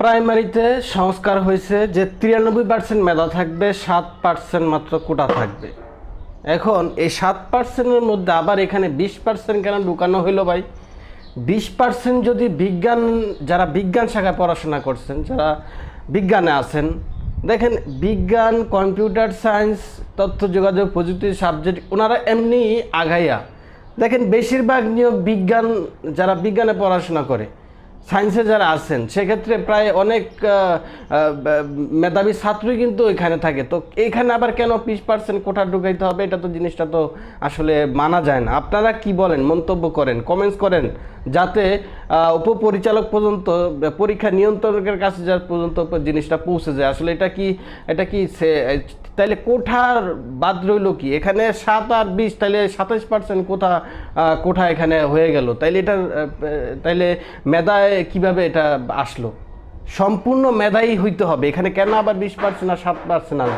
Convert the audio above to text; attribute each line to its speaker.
Speaker 1: প্রাইমারিতে সংস্কার হয়েছে যে তিরানব্বই পার্সেন্ট মেধা থাকবে, সাত পার্সেন্ট মাত্র কোটা থাকবে। এখন এই সাত পার্সেন্টের মধ্যে আবার এখানে বিশ পার্সেন্ট কেন ঢুকানো হইল ভাই? বিশ পার্সেন্ট যদি বিজ্ঞান, যারা বিজ্ঞান শাখায় পড়াশোনা করছেন, যারা বিজ্ঞানে আছেন, দেখেন বিজ্ঞান, কম্পিউটার সায়েন্স, তথ্য, যোগাযোগ প্রযুক্তি সাবজেক্ট, ওনারা এমনি আগাইয়া, দেখেন বেশিরভাগ নিয়োগ বিজ্ঞান, যারা বিজ্ঞানে পড়াশোনা করে সায়েন্সে যারা আছেন সেক্ষেত্রে প্রায় অনেক মেধাবী ছাত্রই কিন্তু এখানে থাকে। তো এখানে আবার কেন বিশ পার্সেন্ট কোঠা ঢুকাইতে হবে? এটা তো জিনিসটা তো আসলে মানা যায় না। আপনারা কি বলেন মন্তব্য করেন কমেন্টস করেন যাতে উপপরিচালক পর্যন্ত পরীক্ষা নিয়ন্ত্রকের কাছে যা পর্যন্ত জিনিসটা পৌঁছে যায়। আসলে এটা কি এটা কি সে- তাইলে কোঠার বাদ রইল কি? এখানে সাত আর বিশ তাইলে সাতাশ পার্সেন্ট কোঠা কোঠা এখানে হয়ে গেল। তাইলে আহ, তাইলে মেধায় কীভাবে এটা আসলো? সম্পূর্ণ মেধাই হইতে হবে। এখানে কেন আবার বিশ পার্সেন্ট আর সাত পার্সেন্ট আর